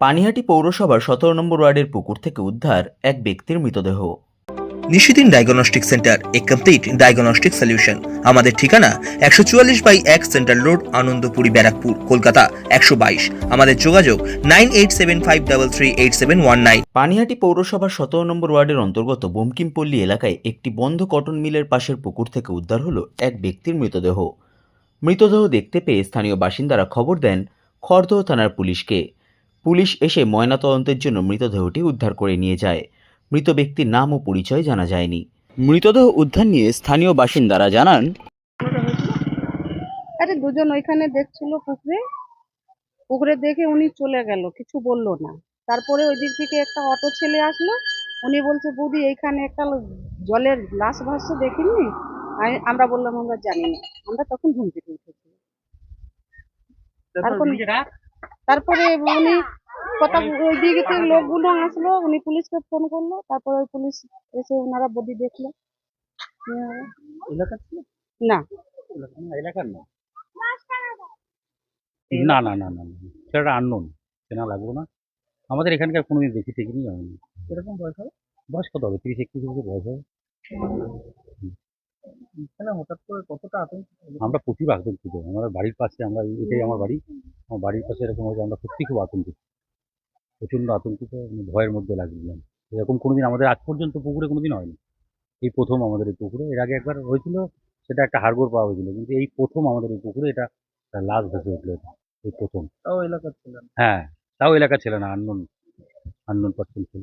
পানিহাটি পৌরসভার সতেরো নম্বর ওয়ার্ডের পুকুর থেকে উদ্ধার এক ব্যক্তির মৃতদেহ। নিশিদিন ডায়াগনস্টিক সেন্টার এ কমপ্লিট ডায়াগনস্টিক সলিউশন। আমাদের ঠিকানা একশো চুয়াল্লিশ বাই এক সেন্ট্রাল রোড আনন্দপুরি ব্যারাকপুর কলকাতা একশো বাইশ। আমাদের যোগাযোগ nine eight seven five double three eight seven one nine. Panihati পৌরসভার সতেরো নম্বর ওয়ার্ডের অন্তর্গত বঙ্কিমপল্লী এলাকায় একটি বন্ধ কটন মিলের পাশের পুকুর থেকে উদ্ধার হলো এক ব্যক্তির মৃতদেহ। মৃতদেহ দেখতে পেয়ে স্থানীয় বাসিন্দারা খবর দেন খড়দহ থানার পুলিশকে। পুলিশ এসে ময়নাতদন্তের জন্য মৃতদেহটি উদ্ধার করে নিয়ে যায়। মৃত ব্যক্তির নাম ও পরিচয় জানা যায়নি। মৃতদেহ উদ্ধার নিয়ে স্থানীয় বাসিন্দারা জানান আরে দুজন ওইখানে দেখছিল পুকুরে। পুকুরে দেখে উনি চলে গেল কিছু বলল না। তারপরে ওই দিক থেকে একটা অটো ছেলে আসলো। উনি বলছে বৌদি এইখানে একটা জলের লাশ ভাসছে দেখিনি? আমি- আমরা বললাম আমরা জানি না। আমরা তখন ঘুম থেকে উঠেছি তারপর তারপরে উনি কথা ওই দিক লোকগুলো আসলো উনি পুলিশকে ফোন করল তারপরে ওই পুলিশ এসে ওনারা বডি দেখল। না। এলাকার না? না না না না না। সেটা আননোন চেনা লাগবো না। আমাদের এখানকার কোনোদিন দেখি দেখিনি হয়নি এরকম বয়স হবে? বয়স কত হবে? তিরিশ একত্রিশ বছর বয়স হবে? হঠাৎ করে কতটা আতঙ্ক? আমরা প্রচুর আতঙ্কিত আমাদের বাড়ির পাশে আমরা এটাই আমার বাড়ি। আমার বাড়ির পাশে এরকম হয়েছে আমরা সত্যি খুব আতঙ্কিত। প্রচণ্ড আতঙ্কিত মানে ভয়ের মধ্যে লাগছিলাম এরকম কোনোদিন আমাদের আজ পর্যন্ত পুকুরে কোনোদিন হয়নি। এই প্রথম আমাদের এই পুকুরে। এর আগে একবার হয়েছিল সেটা একটা হাড়গোড় পাওয়া হয়েছিল কিন্তু এই প্রথম আমাদের এই পুকুরে এটা লাশ ভেসে উঠল এটা এই প্রথম। তাও এলাকার ছিল হ্যাঁ তাও এলাকা ছিল না আননোন আননোন পার্সন ছিল।